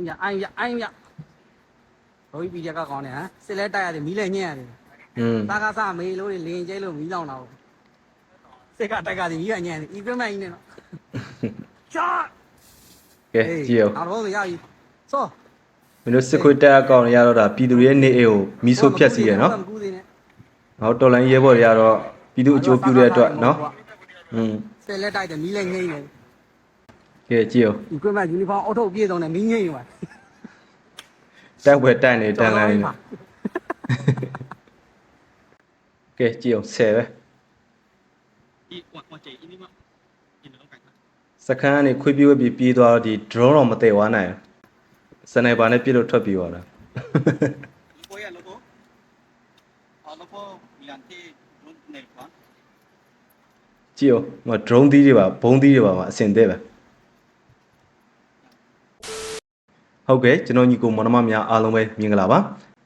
အိုင်ရအိုင်ရအိုင်ရဘိုးကြီးပြီးရကကောင်းတယ်ဟမ်စစ်လဲတိုက်ရတယ်မီးလဲညက်ရတယ် อืม တာကစားမေးလို့လင်းကျဲလို့မီးလောင်တာကိုစစ်ကတိုက်ကစီမီးကညက်တယ်ဤပြမိုင်းနေတော့ချာ ကဲကြည့်အောင် နောက်တော့ရပြီစော မင်းတို့စစ်ခွေးတက်အကောင့်ရတော့တာပြည်သူတွေရဲ့နေအိမ်ကိုမီးဆိုးဖြတ်စီရနော် မကူသေးနဲ့ ဟောတော်လိုင်းရဲဘော်တွေကတော့ပြည်သူအကျိုးပြုတဲ့အတွက်နော်อืม စစ်လဲတိုက်တယ်မီးလဲငိမ့်တယ် ကဲကြည့်အောင်ဒီကွင်းမှာယူနီဖောင်းအောက်ထုတ်ပြေးဆောင်နေမင်းငိမ့်ပါတက်ဝဲတက်နေတန်လိုင်းနေကဲကြည့်အောင်ဆယ်ပဲဒီဟိုဟိုကြည့်အင်းဒီမှာဒီလိုကတ်စကန်ကနေခွေးပြေးဝဲပြီးပြေးသွားတော့ဒီ drone တော့မတည့်သွားနိုင်စနေပါနဲ့ပြစ်လို့ထွက်ပြေးသွားတာကိုရလောကအော်လောကမီလန်တီလုံးနေပါကြည့်အောင်ငါ drone သီးတွေပါဘုံသီးတွေပါမှာအစင်သေးပဲ ဟုတ်ကဲ့ကျွန်တော်ညီကိုမောင်နှမများအားလုံးပဲမြင်ကြလားပါ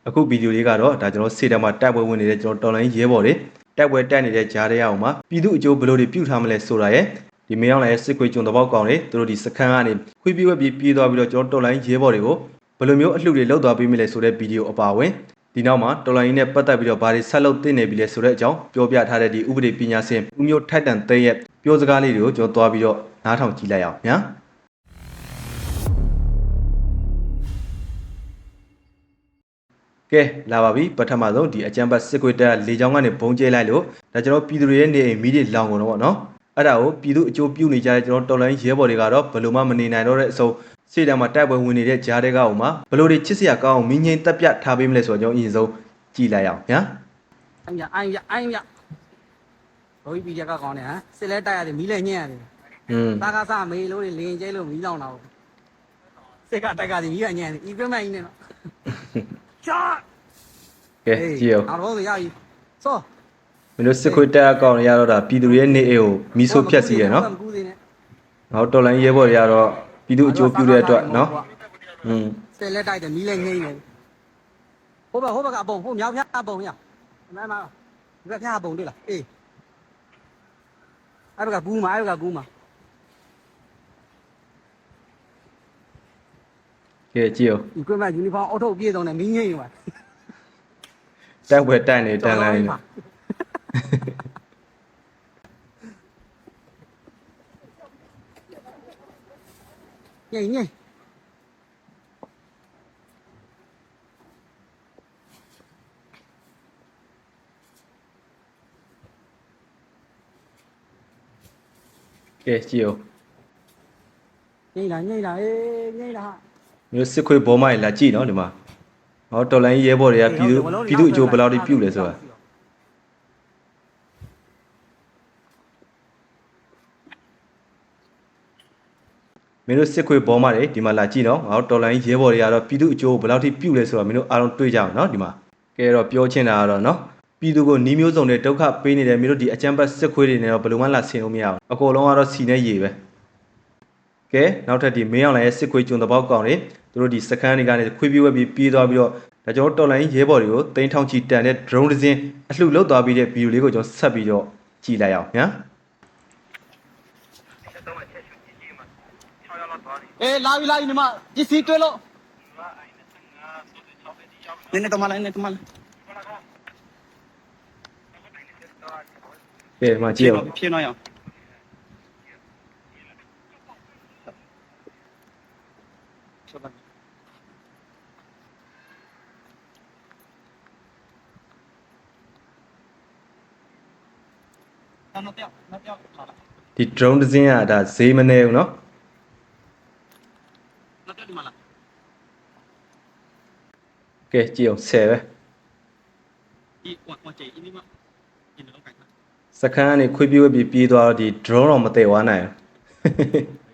အခုဗီဒီယိုလေးကတော့ဒါကျွန်တော်စေတမှာတိုက်ပွဲဝင်နေတဲ့ကျွန်တော်တော်လိုင်းရဲဘော်တွေတိုက်ပွဲတက်နေတဲ့ဂျားတွေအောင်မှာပြည်သူအကျိုးဘယ်လိုတွေပြုထားမလဲဆိုတာရယ်ဒီမင်းအောင်လည်းစစ်ခွေးကျုံတပေါက်ကောင်တွေသူတို့ဒီစခန်းကနေခွေးပြေးဝက်ပြေးပြေးသွားပြီးတော့ကျွန်တော်တော်လိုင်းရဲဘော်တွေကိုဘယ်လိုမျိုးအလှူတွေလောက်သွားပေးမလဲဆိုတဲ့ဗီဒီယိုအပါအဝင်ဒီနောက်မှာတော်လိုင်းနဲ့ပတ်သက်ပြီးတော့ဘာတွေဆက်လုပ်သင့်နေပြီလဲဆိုတဲ့အကြောင်းပြောပြထားတဲ့ဒီဥပဒေပညာရှင်ဦးမျိုးထိုက်တန်သိရဲ့ပြောစကားလေးတွေကိုကျွန်တော်သွားပြီးတော့နားထောင်ကြည့်လိုက်အောင်ညာ ကဲလာပါပြီပထမဆုံးဒီအကြံပတ်စစ်ခွေးတက်လေချောင်းကနေဘုံကျဲလိုက်လို့ဒါကျွန်တော်ပြည်သူတွေရဲ့နေအိမ်မီးတွေလောင်ကုန်တော့ဗောနော်အဲ့ဒါကိုပြည်သူအကျိုးပြုနေကြတဲ့ကျွန်တော်တော်လိုင်းရဲဘော်တွေကတော့ဘယ်လိုမှမနေနိုင်တော့တဲ့အဆုံးစေတံမှာတိုက်ပွဲဝင်နေတဲ့ဂျားတွေကအောင်မှာဘယ်လိုတွေချစ်စရာကောင်းအောင်မင်းငိမ့်တက်ပြထားပေးမလဲဆိုတော့ကျွန်တော်အရင်ဆုံးကြည့်လိုက်အောင်ညာအိုင်ရအိုင်ရအိုင်ရဘိုးကြီးပြီးရကကောင်းတယ်ဟမ်စစ်လဲတိုက်ရတယ်မီးလဲညက်ရတယ်อืมတာကစားမေးလို့လင်းကျဲလို့မီးလောင်တာကိုစစ်ကတိုက်ကစီမီးကညက်တယ်ဤပြမိုင်းနေတော့ ချာကဲကြည့်အောင်နောက်တော့ရပြီစောမင်းတို့စစ်ခွေးတက်အကောင့်ရတော့တာပြည်သူတွေရဲ့နေအိမ်ကိုမီးဆိုးဖြတ်စီရယ်နော်မကူသေးနဲ့ဟောတော်လိုင်းရဲဘော်တွေကတော့ပြည်သူအကျိုးပြုတဲ့အတွက်နော်อืมစစ်လဲတိုက်တယ်မီးလဲငိမ့်တယ်ဟိုဘဟိုဘကအပုံဟိုမြောက်ဖျားအပုံရအမှန်ပါဒီဘက်ဖျားအပုံတွေ့လားအေးအဲ့ဘက်ကကူးမှာအဲ့ဘက်ကကူးမှာ ကဲကြည့်အောင်ဒီကွန်းမယူနီဖောင်းအောက်ထုတ်ပြေးဆုံးတယ်မင်းငိမ့်သွားတက်ဝဲတက်နေတန်လိုင်းနေညိမ့်ညိမ့်ကဲကြည့်အောင်ညိမ့်လာညိမ့်လာအေးညိမ့်လာ မင်းတို့စစ်ခွေးဘောမကြီးလာကြည့်နော်ဒီမှာဟောတော်လိုင်းရဲဘော်တွေကပြည်သူပြည်သူအကျိုးဘယ်လောက်ထိပြုလဲဆိုတာမင်းတို့စစ်ခွေးဘောမတွေဒီမှာလာကြည့်နော်ဟောတော်လိုင်းရဲဘော်တွေကတော့ပြည်သူအကျိုးဘယ်လောက်ထိပြုလဲဆိုတာမင်းတို့အားလုံးတွေးကြအောင်နော်ဒီမှာကဲတော့ပြောချင်တာကတော့နော်ပြည်သူကိုနှီးမျိုးစုံနဲ့ဒုက္ခပေးနေတယ်မင်းတို့ဒီအကြမ်းဖက်စစ်ခွေးတွေနဲ့တော့ဘယ်လိုမှလာဆင်လို့မရဘူးအကုန်လုံးကတော့စီနဲ့ရေပဲကဲနောက်ထပ်ဒီမင်းအောင်လိုင်ရဲ့စစ်ခွေးကျွန်းတပေါက်ကောင်တွေ သူတို့ဒီစကန်းတွေကနေခွေးပြေးဝက်ပြေးပြေးသွားပြီးတော့ဒါကျွန်တော်တော်လိုင်းရဲဘော်တွေကိုတိန်းထောင်ချီတန်တဲ့ drone တစ်စင်းအလှုပ်လှုပ်သွားပြီးတဲ့ဗီဒီယိုလေးကိုကျွန်တော်ဆက်ပြီးတော့ကြည့်လိုက်အောင်ညာအေးလာပြီလာပြီညီမပစ္စည်းတွဲလို့နည်းနည်းတမလိုက်နည်းနည်းတမလိုက်ကဲဒီမှာကြည့်အောင်ဖြစ်တော့ရအောင် နောက်တယောက်နောက်တယောက်ပါလားဒီ drone တစ်စင်းကဒါဈေးမနေဘူးเนาะနောက်တယောက်ဒီမှာလားကဲကြည့်အောင်10ပဲဒီဟိုဟိုကြည့်အင်းဒီမှာဒီတော့ခိုင်းစကန်ကနေခွေးပြေးဝဲပြေးပြေးသွားတော့ဒီ drone တော့မတည့်သွားနိုင်ဘူး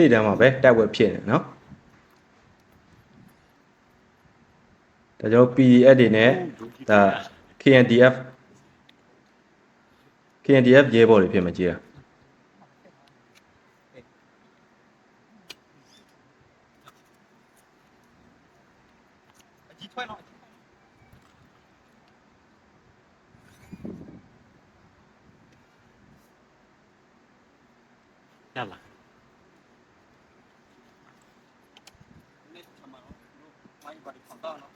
စိတ်တမ်းမှာပဲတိုက်ပွဲဖြစ်နေနော်ဒါကြောင့် PDF တွေနဲ့ဒါ KNDF KNDF ရဲဘော်တွေဖြစ်မှာကြည့်ရ ပါဒီဖန်တော့နော်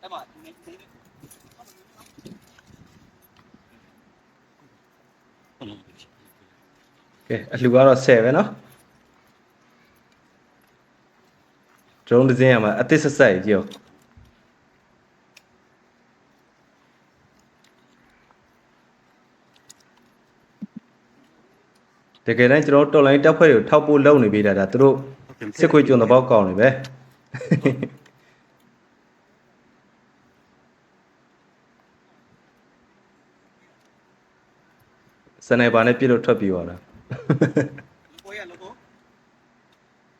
အဲ့မှာနေနေ ကဲအလှကတော့10ပဲเนาะ drone တစ်စင်းရမှာအသစ်ဆက်ဆက်ကြီးရောတကယ်တမ်းကျွန်တော်တို့တော်လိုင်းတက်ဖွဲ့တွေကိုထောက်ပို့လုပ်နေပေးတာဒါသူတို့စစ်ခွေးကျွန်းသဘောကောင်းနေပဲ စနေပါနဲ့ပြစ်လို့ထွက်ပြီးသွားတာ Lupo ya, lupo.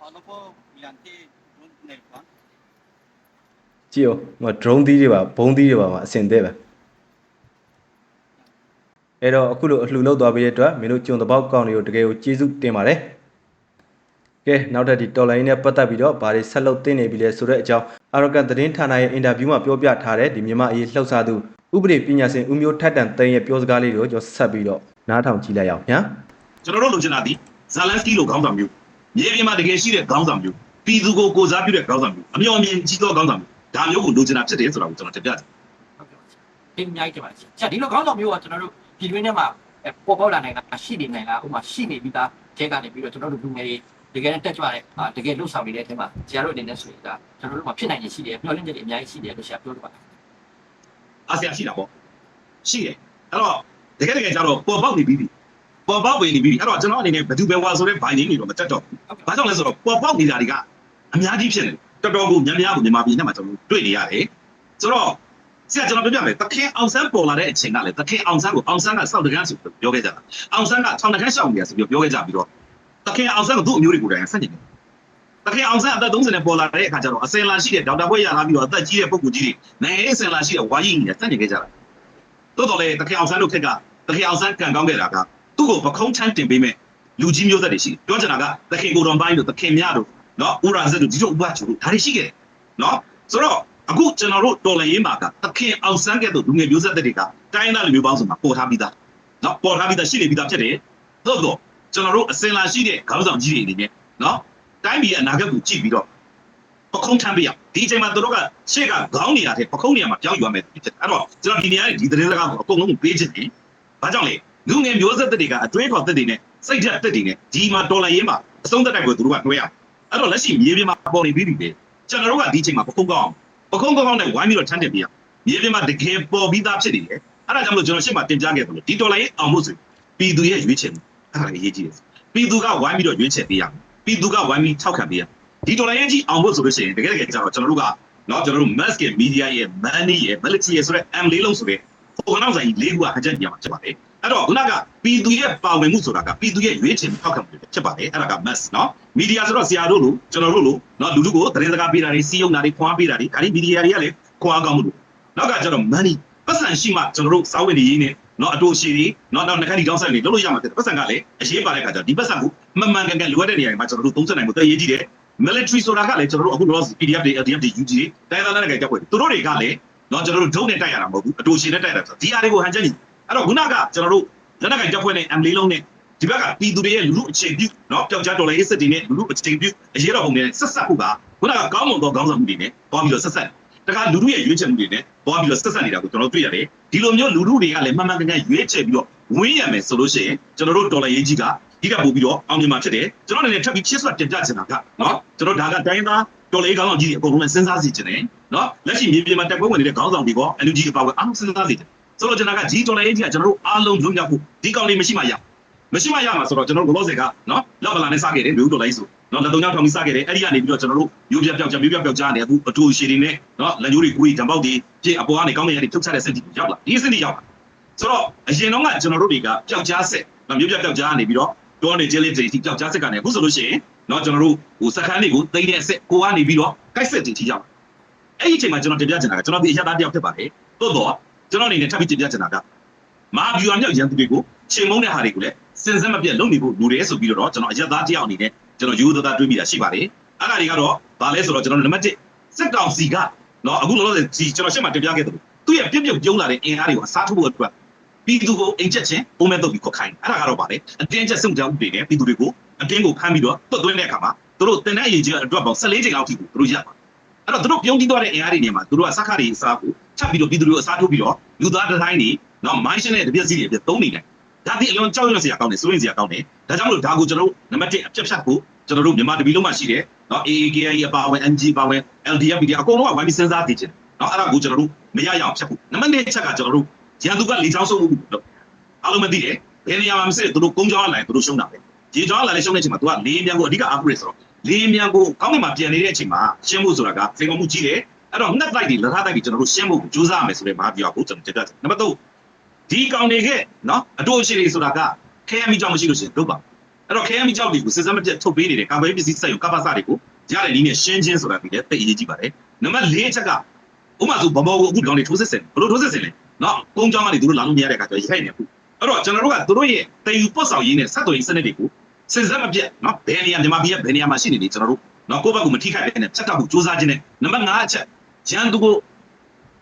Ah, lupo, milante, nun nel pan. ကြည့်ရောဟို drone သီးတွေပါဘုံသီးတွေပါမှာအစင်သေးပဲအဲ့တော့အခုလိုအလှူလောက်သွားပြီးတဲ့အတွက်မင်းတို့ကျုံတပေါက်ကောင်းတွေကိုတကယ်ကိုကျေးဇူးတင်ပါတယ် ကဲနောက်ထပ်ဒီတော်လိုင်းနဲ့ပတ်သက်ပြီးတော့ဗာတွေဆက်လုပ်တင်နေပြီလဲဆိုတဲ့အကြောင်းအာရကန်သတင်းဌာနရဲ့အင်တာဗျူးမှာပြောပြထားတဲ့ဒီမြန်မာအရေးလှုပ်ရှားသူဥပဒေပညာရှင်ဦးမျိုးထက်တန်သိန်းရဲ့ပြောစကားလေးတွေကိုကျွန်တော်ဆက်ပြီးတော့နားထောင်ကြည့်လိုက်ရအောင်ညာကျွန်တော်တို့လိုချင်တာဒီဇာလန်စကီလိုခေါင်းဆောင်မျိုးမြေပြင်မှာတကယ်ရှိတဲ့ခေါင်းဆောင်မျိုးပြည်သူကိုကိုစားပြုတဲ့ခေါင်းဆောင်မျိုးအမျှော်အမြင်ကြီးသောခေါင်းဆောင်မျိုးဒါမျိုးကိုလိုချင်တာဖြစ်တယ်ဆိုတာကိုကျွန်တော်တင်ပြချင်ဟုတ်ကဲ့အင်းအများကြီးတင်ပါရှင်။ဆက်ဒီလိုကောင်းဆောင်မျိုးကကျွန်တော်တို့ပြည်တွင်းထဲမှာပေါ်ပေါက်လာနိုင်တာရှိနေနိုင်လားဥပမာရှိနေပြီးသားကျဲကနေပြီးတော့ကျွန်တော်တို့လူငယ်တွေ တကယ်တက်ကြွတဲ့အာတကယ်လှုပ်ဆောင်နေတဲ့အထက်မှာဆရာတို့အနေနဲ့ဆိုရင်ဒါကျွန်တော်တို့မှာဖြစ်နိုင်ရရှိတယ်မျှော်လင့်ချက်တွေအများကြီးရှိတယ်လို့ဆရာပြောတော့ပါအာဆီယံရှိတာပေါ့ရှိတယ်အဲ့တော့တကယ်တကယ်ကျတော့ပေါ်ပေါက်နေပြီပေါ်ပေါက်နေပြီအဲ့တော့ကျွန်တော်အနေနဲ့ဘယ်သူပဲဝါဆိုတဲ့ဘိုင်းနေနေတော့မတက်တော့ဘူးဘာကြောင့်လဲဆိုတော့ပေါ်ပေါက်နေတာတွေကအများကြီးဖြစ်နေတော်တော်ကိုများများကိုမြန်မာပြည်နဲ့မှာကျွန်တော်တွေ့နေရတယ်ဆိုတော့ဆရာကျွန်တော်ပြောပြမယ်တခင်အောင်ဆန်းပေါ်လာတဲ့အချိန်ကလည်းတခင်အောင်ဆန်းကိုအောင်ဆန်းကစောက်တကန်းဆိုပြောခဲ့ကြတာအောင်ဆန်းကထောင်တကန်းရှောက်နေရဆိုပြီးပြောခဲ့ကြပြီးတော့ တခင်အောင်ဆန်းကသူ့အမျိုးတွေကိုယ်တိုင်ဆန့်ကျင်တယ်တခင်အောင်ဆန်းအသက်30နဲ့ပေါ်လာတဲ့အခါကျတော့အစင်လာရှိတဲ့ဒေါက်တာဘွဲ့ရလာပြီးတော့အသက်ကြီးတဲ့ပုဂ္ဂိုလ်ကြီးတွေနိုင်ငံရေးအစင်လာရှိတဲ့ဝါကြီးကြီးနဲ့ဆန့်ကျင်ခဲ့ကြတာတိုးတော်လေတခင်အောင်ဆန်းတို့ခက်ကတခင်အောင်ဆန်းကံကောင်းခဲ့တာကသူ့ကိုပခုံးချမ်းတင်ပေးမဲ့လူကြီးမျိုးသက်တွေရှိတယ်ပြောချင်တာကတခင်ကိုတော်ပိုင်းတို့တခင်မြတို့နော်ဥရာဇက်တို့ဒီလိုဥပချူတို့ဒါတွေရှိခဲ့တယ်နော်ဆိုတော့အခုကျွန်တော်တို့တော်လရေးမှာကတခင်အောင်ဆန်းကဲ့သို့လူငယ်မျိုးဆက်တွေကတိုင်းသားလူမျိုးပေါင်းစုံမှာပေါ်ထားပြီးသားနော်ပေါ်ထားပြီးသားရှိနေပြီးသားဖြစ်တယ်သို့တော့ ကျွန်တော်တို့အစင်လာရှိတဲ့ခေါင်းဆောင်ကြီးတွေအနေနဲ့နော်တိုင်းပြည်ရဲ့အနာဂတ်ကိုကြည့်ပြီးတော့ပခုံးထမ်းပေးရဒီအချိန်မှာတို့ကရှေ့ကခေါင်းနေရတဲ့ပခုံးနေရမှာပြောင်းယူရမယ်ဖြစ်အဲ့တော့ကျွန်တော်ဒီနေရာဒီသတင်းစကားကိုအကုန်လုံးပေးချင်တယ်ဘာကြောင့်လဲလူငယ်မျိုးဆက်တွေကအတွေးခေါ်သက်တွေနဲ့စိတ်ဓာတ်သက်တွေနဲ့ဒီမှာတော်လိုင်းရင်းမှာအဆုံးသက်တိုက်ကိုတို့ကနှွှဲရအဲ့တော့လက်ရှိမြေပြင်မှာပေါ်နေပြီးပြီလေကျွန်တော်တို့ကဒီအချိန်မှာပခုံးကောင်းပခုံးကောင်းနဲ့ဝိုင်းပြီးတော့ထမ်းတင်ပေးရမြေပြင်မှာတကယ်ပေါ်ပြီးသားဖြစ်နေတယ်အဲ့ဒါကြောင့်မလို့ကျွန်တော်ရှေ့မှာတင်ပြခဲ့တယ်လို့ဒီတော်လိုင်းရင်းအောင်မှုဆိုပြည်သူရဲ့ရွေးချယ်မှု အဲ့ဒါလည်းအရေးကြီးတယ်ပြည်သူကဝိုင်းပြီးတော့ရွေးချယ်ပေးရမယ်ပြည်သူကဝိုင်းပြီးထောက်ခံပေးရဒီဒေါ်လာရင်းကြီးအောင်ဖို့ဆိုလို့ရှိရင်တကယ်တကယ်ကျွန်တော်ကျွန်တော်တို့ကနော်ကျွန်တော်တို့ mass က media ရဲ့ money ရဲ့ military ရဲ့ဆိုတဲ့ M လေးလုံးဆိုတဲ့ပုံကနောက်ဆိုင်လေးခုကဟန်ချက်ပြန်မှာဖြစ်ပါတယ်အဲ့တော့ခုနကပြည်သူရဲ့ပါဝင်မှုဆိုတာကပြည်သူရဲ့ရွေးချယ်ထောက်ခံမှုဖြစ်ပါတယ်အဲ့ဒါက mass နော် media ဆိုတော့ဆရာတို့လို့ကျွန်တော်တို့လို့နော်လူလူကိုသတင်းစကားပေးတာတွေစီးရုံတာတွေခွာပေးတာတွေဒါတွေ media တွေကလည်းခွာကောင်းမှုလို့နောက်ကကျတော့ money ပတ်စံရှိမှကျွန်တော်တို့စာဝင်နေရင်းနဲ့ နော်အတူရှိသည်နော်နောက်နှခမ်းဒီကောင်းဆက်နေလုပ်လို့ရမှာတဲ့ပတ်စံကလည်းအရေးပါတဲ့အခါကျတော့ဒီပတ်စံကိုမှန်မှန်ကန်ကန်လိုအပ်တဲ့နေရာတွေမှာကျွန်တော်တို့သုံးဆက်နိုင်ဖို့တည်ရည်ကြီးတယ် military ဆိုတာကလည်းကျွန်တော်တို့အခုလော PDF တွေ LDF တွေ UG တွေတိုင်းသားလမ်းတွေကကြောက်ပွဲသူတို့တွေကလည်းနော်ကျွန်တော်တို့ဒုတ်နဲ့တိုက်ရတာမဟုတ်ဘူးအတူရှိနဲ့တိုက်ရတာဆိုဒီအရာတွေကိုဟန်ချက်ကြီးအဲ့တော့ခုနကကျွန်တော်တို့လက်နက်ကင်ကြောက်ပွဲနဲ့ ML လုံးနဲ့ဒီဘက်ကပြည်သူတွေရဲ့လူလူအခြေပြုနော်ပျောက်ကြားဒေါ်လာရေးစစ်တီနဲ့လူလူအခြေပြုအရေးတော်ပုံတွေနဲ့ဆက်ဆက်ဖို့ကခုနကကောင်းမွန်သောကောင်းဆောင်မှုတွေနဲ့တွားပြီးတော့ဆက်ဆက် တခါလူလူရဲ့ရွေးချယ်မှုတွေနဲ့ပေါင်းပြီးတော့ဆက်ဆက်နေတာကိုကျွန်တော်တို့တွေ့ရတယ်ဒီလိုမျိုးလူလူတွေကလည်းမှန်မှန်ကန်ကန်ရွေးချယ်ပြီးတော့ဝင်းရမယ်ဆိုလို့ရှိရင်ကျွန်တော်တို့ဒေါ်လာရေးကြီးကဒီကပို့ပြီးတော့အောင်မြင်မှာဖြစ်တယ်ကျွန်တော်အနေနဲ့ထပ်ပြီးချစ်စွတ်တင်ပြချင်တာကနော်ကျွန်တော်ဒါကတိုင်းသားတော်လေးခေါင်းဆောင်ကြီးတွေအကုန်လုံးလည်းစဉ်းစားစီချင်တယ်နော်လက်ရှိမြေပြင်မှာတက်ပွဲဝင်နေတဲ့ခေါင်းဆောင်တွေက NUG အပါအဝင်အားလုံးစဉ်းစားစီတယ်ဆိုတော့ကျွန်တော်ကဒီတော်လေးကြီးကကျွန်တော်တို့အားလုံးလုံးရောက်ဖို့ဒီကောင်လေးမရှိမှရမရှိမှရမှာဆိုတော့ကျွန်တော်တို့ဘလော့ဆယ်ကနော်လောက်ပလာနဲ့စခဲ့တယ်မျိုးတော်လေးဆို နော်လက်သုံးချောင်းထောင်ပြီးစခဲ့တယ်အဲ့ဒီကနေပြီးတော့ကျွန်တော်တို့မျိုးပြပြောက်ချမျိုးပြပြောက်ချနေအခုအထူးရှည်တွေနဲ့နော်လက်ညှိုးတွေကိုယ်ဓာတ်ပေါက်တွေပြည့်အပေါ်ကနေကောင်းတဲ့ရည်တွေထုတ်ချတဲ့စက်တီကိုရောက်လာဒီစက်တီရောက်လာဆိုတော့အရင်တော့ကကျွန်တော်တို့တွေကပျောက်ကြားဆက်မျိုးပြပျောက်ကြားနေပြီးတော့တောနေဂျယ်လေးတွေဒီပျောက်ကြားဆက်ကနေအခုဆိုလို့ရှိရင်နော်ကျွန်တော်တို့ဟိုစက္ကန်းတွေကိုသိတဲ့ဆက်ကိုကနေပြီးတော့ကိုက်ဆက်တွေထိရောက်အဲ့ဒီအချိန်မှာကျွန်တော်တင်ပြချင်တာကကျွန်တော်ဒီအရသားတယောက်ဖြစ်ပါတယ်သို့တော့ကျွန်တော်အနေနဲ့ထပ်ပြီးတင်ပြချင်တာကမာဗျူဟာမြောက်ရန်သူတွေကိုချိန်မုန်းတဲ့ဟာတွေကိုလည်းစင်စစ်မပြတ်လုပ်နေဖို့လူတွေဆိုပြီးတော့ကျွန်တော်အရသားတယောက်အနေနဲ့ ကျွန်တော်ရိုးသားသားတွေးမိတာရှိပါတယ်အဲ့ဒါတွေကတော့ဗာလဲဆိုတော့ကျွန်တော်နံပါတ်1စစ်ကောင်စီကနော်အခုလောလောဆယ်ဒီကျွန်တော်ရှင်းမှတင်ပြခဲ့တယ်သူ့ရဲ့ပြည့်ပြည့်ပြုံးလာတဲ့အင်အားတွေကိုအစားထိုးဖို့အတွက်ပြည်သူကိုအိမ်ချက်ချင်းပုံမဲ့တော့ပြီးခွက်ခိုင်းအဲ့ဒါကတော့ဗာလဲအတင်းချက်စုံကြောင်းတွေနဲ့ပြည်သူတွေကိုအတင်းကိုဖမ်းပြီးတော့တွတ်သွင်းတဲ့အခါမှာသူတို့တင်တဲ့အရေးကြီးအတွက်ပေါင်း14ချိန်လောက်ထိကိုသူတို့ရပါအဲ့တော့သူတို့ပြုံးပြီးသွားတဲ့အင်အားတွေနေမှာသူတို့ကစက္ခတွေအစားကိုချက်ပြီးတော့ပြည်သူတွေကိုအစားထိုးပြီးတော့လူသားဒီဇိုင်းတွေနော်မိုင်းရှင်းတဲ့တပြက်စီတွေအပြက်သုံးနေတယ် ဒါတိအလွန်ကြောက်ရွံ့စရာကောင်းတယ်စိုးရင်စရာကောင်းတယ်ဒါကြောင့်မလို့ဒါကိုကျွန်တော်တို့နံပါတ်1အပြက်ဖြတ်ဖို့ကျွန်တော်တို့မြန်မာတပီလုံးမှာရှိတယ်နော် AAKI အပါအဝင် NG အပါအဝင် LDF ပြည်အကုန်လုံးကဝိုင်းပြီးစဉ်းစားသိချင်တယ်နော်အဲ့ဒါကိုကျွန်တော်တို့မရရအောင်ဖြတ်ဖို့နံပါတ်2ချက်ကကျွန်တော်တို့ရန်သူကလေချောင်းဆုံးမှုလို့အားလုံးမသိတယ်ဘယ်နေရာမှာမစစ်သူတို့ကုန်းချောင်းလာရင်သူတို့ရှုံးတာပဲရေချောင်းလာလဲရှုံးတဲ့အချိန်မှာသူကလေးမြန်ကိုအဓိကအားကိုးရဆိုတော့လေးမြန်ကိုကောင်းကင်မှာပြန်နေတဲ့အချိန်မှာရှင်းဖို့ဆိုတာကစိန်ခေါ်မှုကြီးတယ်အဲ့တော့ငှက်တိုက်တွေလက်ထားတိုက်တွေကျွန်တော်တို့ရှင်းဖို့ကြိုးစားရမယ်ဆိုတဲ့မာပြောကိုကျွန်တော်တင်ပြချင်နံပါတ်3 ဒီကောင်တွေကနော်အတူအရှိတွေဆိုတာကခဲယမ်းမီကြောင့်မရှိလို့ရှိရင်တို့ပါအဲ့တော့ခဲယမ်းမီကြောင့်တွေကိုစစ်စမ်းမပြတ်ထုတ်ပေးနေတဲ့ကာကွယ်ရေးပစ္စည်းစက်ရုံကပ္ပစတွေကိုရတဲ့နည်းနဲ့ရှင်းချင်းဆိုတာဒီလည်းသိအရေးကြီးပါတယ်နံပါတ်4ချက်ကဥပမာဆိုဘဘောကိုအခုဒီကောင်တွေထိုးစစ်စင်ဘလို့ထိုးစစ်စင်လဲနော်ကုန်းချောင်းကနေသူတို့လာလို့မရတဲ့အခါကျတော့ရိုက်နေအခုအဲ့တော့ကျွန်တော်တို့ကသူတို့ရဲ့တည်ယူပတ်ဆောင်ရေးနဲ့စက်တော်ရေးစနစ်တွေကိုစစ်စမ်းမပြတ်နော်ဘယ်နေရာမြန်မာပြည်ရဲ့ဘယ်နေရာမှာရှိနေနေကျွန်တော်တို့နော်ကိုယ့်ဘက်ကမထိခိုက်တဲ့နဲ့ချက်တော့ကိုစူးစမ်းခြင်းနဲ့နံပါတ်5အချက်ရန်သူကို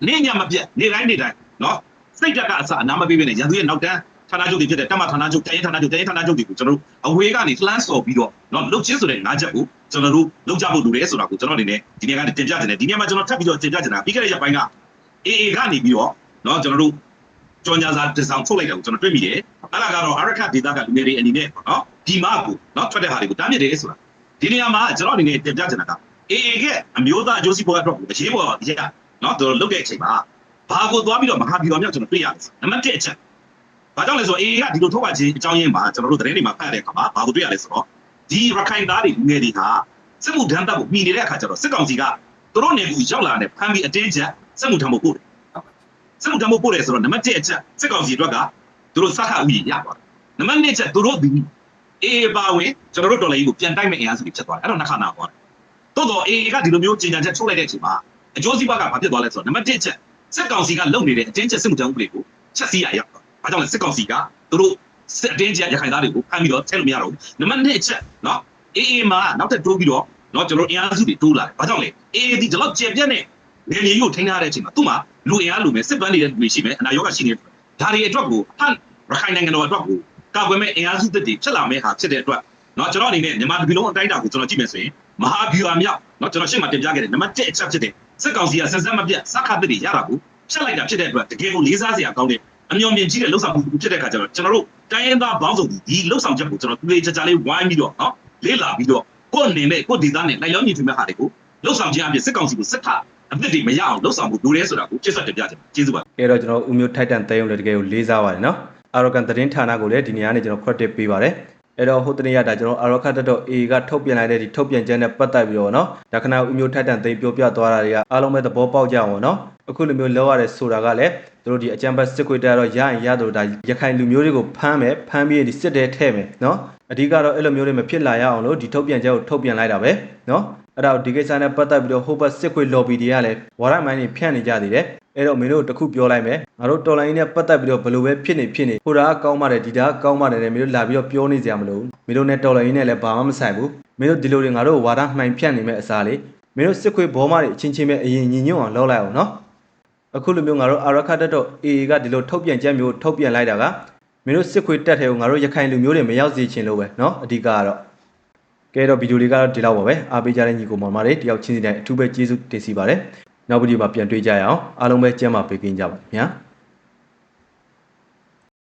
နေညမပြတ်နေတိုင်းနေတိုင်းနော် စိတ်ဓာတ်ကအစအနာမပေးဘဲနဲ့ရန်သူရဲ့နောက်တန်းဌာနချုပ်တွေဖြစ်တဲ့တမဌာနချုပ်တိုင်းဌာနချုပ်တိုင်းဌာနချုပ်တွေကိုကျွန်တော်တို့အဝေးကနေ plan ဆော်ပြီးတော့နော်လုတ်ချင်းဆိုတဲ့ငါးချက်ကိုကျွန်တော်တို့လုတ်ကြဖို့လိုတယ်ဆိုတာကိုကျွန်တော်အနေနဲ့ဒီနေ့ကနေတင်ပြချင်တယ်ဒီနေ့မှာကျွန်တော်ထပ်ပြီးတော့တင်ပြချင်တာပြီးခဲ့တဲ့ရက်ပိုင်းက AA ကနေပြီးတော့နော်ကျွန်တော်တို့ကြော်ညာစာတစ်ဆောင်ထုတ်လိုက်တာကိုကျွန်တော်တွေ့မိတယ်အဲ့ဒါကတော့အရခဒေတာကလူငယ်တွေအနေနဲ့နော်ဒီမကိုနော်ထွက်တဲ့ဟာတွေကိုတားမြစ်တယ်ဆိုတာဒီနေရာမှာကျွန်တော်အနေနဲ့တင်ပြချင်တာက AA ကအမျိုးသားအကျိုးစီးပွားအတွက်ကိုအရေးပေါ်ရရနော်သူတို့လုတ်တဲ့အချိန်မှာ ဘာကိုသွားပြီးတော့မဟာဗျူဟာမြောက်ကျွန်တော်တွေ့ရတယ်နံပါတ်1အချက်ဘာကြောင့်လဲဆိုတော့ AA ကဒီလိုထုတ်ပါခြင်းအကြောင်းရင်းမှာကျွန်တော်တို့သတင်းတွေမှာဖတ်တဲ့အခါမှာဘာကိုတွေ့ရလဲဆိုတော့ဒီရခိုင်သားတွေငယ်တွေဟာစစ်မှုထမ်းတပ်ကိုပြီးနေတဲ့အခါကျတော့စစ်ကောင်စီကသူတို့နေကူရောက်လာတဲ့ဖမ်းပြီးအတင်းချက်စစ်မှုထမ်းဖို့ပို့တယ်စစ်မှုထမ်းဖို့ပို့တယ်ဆိုတော့နံပါတ်1အချက်စစ်ကောင်စီအတွက်ကသူတို့စခါဥယျာဉ်ရသွားတယ်နံပါတ်2အချက်သူတို့ဒီ AA ပါဝင်ကျွန်တော်တို့တော်လိုင်းကိုပြန်တိုက်မဲ့အင်အားစုတွေဖြစ်သွားတယ်အဲ့တော့နှစ်ခါနာသွားတယ်တိုးတော့ AA ကဒီလိုမျိုးကြေညာချက်ထုတ်လိုက်တဲ့အချိန်မှာအကျိုးစီးပွားကဘာဖြစ်သွားလဲဆိုတော့နံပါတ်1ချက် စစ်ကောင်စီကလုပ်နေတဲ့အတင်းကျပ်စစ်မှုထမ်းဥပဒေကိုချက်စီးရရောက်တော့။ဘာကြောင့်လဲစစ်ကောင်စီကသူတို့စစ်အတင်းကျပ်ရခိုင်သားတွေကိုဖမ်းပြီးတော့ထည့်လို့မရတော့ဘူး။နံပါတ်2အချက်နော်အေးအေးမှာနောက်ထပ်တိုးပြီးတော့နော်ကျွန်တော်အင်အားစုတွေတိုးလာတယ်။ဘာကြောင့်လဲအေးအေးဒီလောက်ကျယ်ပြန့်တဲ့နေမြေကြီးကိုထိန်းထားတဲ့အချိန်မှာသူ့မှာလူအင်အားလူမယ်စစ်ပန်းနေတဲ့လူတွေရှိမယ်အနာရောဂါရှိနေတဲ့ဒါတွေအတွက်ကိုဟန်ရခိုင်နိုင်ငံတော်အတွက်ကိုကာကွယ်မဲ့အင်အားစုတွေဖြစ်လာမဲ့ဟာဖြစ်တဲ့အတွက်နော်ကျွန်တော်အနေနဲ့မြန်မာပြည်လုံးအတိုင်းအတာကိုကျွန်တော်ကြည့်မယ်ဆိုရင်မဟာဗျူဟာမြောက်နော်ကျွန်တော်ရှေ့မှာတင်ပြခဲ့တဲ့နံပါတ်1အချက်ဖြစ်တဲ့ စစ်ကောင်စီကဆက်ဆက်မပြတ်စခါသစ်တွေရတာကိုဖြတ်လိုက်တာဖြစ်တဲ့အတွက်တကယ်ကိုလေးစားစရာကောင်းတဲ့အမျော်မြင်ကြီးတဲ့လှုပ်ဆောင်မှုဖြစ်တဲ့အခါကျတော့ကျွန်တော်တို့တိုင်းရင်းသားပေါင်းစုံဒီလှုပ်ဆောင်ချက်ကိုကျွန်တော်သူတွေကြကြလေးဝိုင်းပြီးတော့နော်လေ့လာပြီးတော့ကိုယ့်အနေနဲ့ကိုယ့်ဒေသနဲ့လိုက်လျောညီထွေမဲ့ဟာတွေကိုလှုပ်ဆောင်ခြင်းအပြင်စစ်ကောင်စီကိုစစ်ထအသစ်တွေမရအောင်လှုပ်ဆောင်မှုလိုတယ်ဆိုတာကိုပြည့်စုံတင်ပြချင်ပါတယ်ကျေးဇူးပါအဲ့တော့ကျွန်တော်ဦးမျိုးထိုက်တန်တဲယုံလည်းတကယ်ကိုလေးစားပါတယ်နော်အာရဂန်သတင်းဌာနကိုလည်းဒီနေရာနဲ့ကျွန်တော် credit ပေးပါတယ် အဲ့တော့ဟိုတနေ့ကဒါကျွန်တော်အာရောခတ်တက်တော့ A ကထုတ်ပြန်လိုက်တဲ့ဒီထုတ်ပြန်ချက်နဲ့ပတ်သက်ပြီးတော့နော်ဒါခဏဦးမျိုးထိုက်တန်သိမ်းပြောပြသွားတာတွေကအားလုံးပဲသဘောပေါက်ကြအောင်နော်အခုလိုမျိုးလောက်ရတယ်ဆိုတာကလည်းသူတို့ဒီအကြံပတ်စစ်ခွေတက်တော့ရရင်ရတော့ဒါရခိုင်လူမျိုးတွေကိုဖမ်းမယ်ဖမ်းပြီးဒီစစ်တဲထဲမယ်နော်အဓိကတော့အဲ့လိုမျိုးတွေမဖြစ်လာရအောင်လို့ဒီထုတ်ပြန်ချက်ကိုထုတ်ပြန်လိုက်တာပဲနော် အဲ့တော့ဒီကိစ္စနဲ့ပတ်သက်ပြီးတော့ဟိုဘက်စစ်ခွေ lobby တွေကလည်းဝါရမိုင်းတွေဖြန့်နေကြသေးတယ်အဲ့တော့မင်းတို့တခုပြောလိုက်မယ်ငါတို့တော်လိုင်းနဲ့ပတ်သက်ပြီးတော့ဘယ်လိုပဲဖြစ်နေဖြစ်နေဟိုဒါကကောင်းပါတယ်ဒီဒါကကောင်းပါတယ်နဲ့မင်းတို့လာပြီးတော့ပြောနေကြမလို့မင်းတို့နဲ့တော်လိုင်းနဲ့လည်းဘာမှမဆိုင်ဘူးမင်းတို့ဒီလိုတွေငါတို့ဝါဒမှန်ဖြန့်နေမဲ့အစားလေးမင်းတို့စစ်ခွေဘောမတွေအချင်းချင်းပဲအရင်ညင်ညွန့်အောင်လုပ်လိုက်အောင်နော်အခုလိုမျိုးငါတို့အာရခတ်တက်တော့ AA ကဒီလိုထုတ်ပြန်ချက်မျိုးထုတ်ပြန်လိုက်တာကမင်းတို့စစ်ခွေတက်ထဲကိုငါတို့ရခိုင်လူမျိုးတွေမရောက်စေချင်လို့ပဲเนาะအဓိကကတော့ ကဲတော့ဗီဒီယိုလေးကတော့ဒီလောက်ပါပဲအားပေးကြတဲ့ညီကိုမောင်မတွေတယောက်ချင်းစီတိုင်းအထူးပဲကျေးဇူးတင်စီပါတယ်နောက်ဗီဒီယိုမှာပြန်တွေ့ကြရအောင်အားလုံးပဲကျမ်းမာပေးကင်းကြပါခင်ဗျာ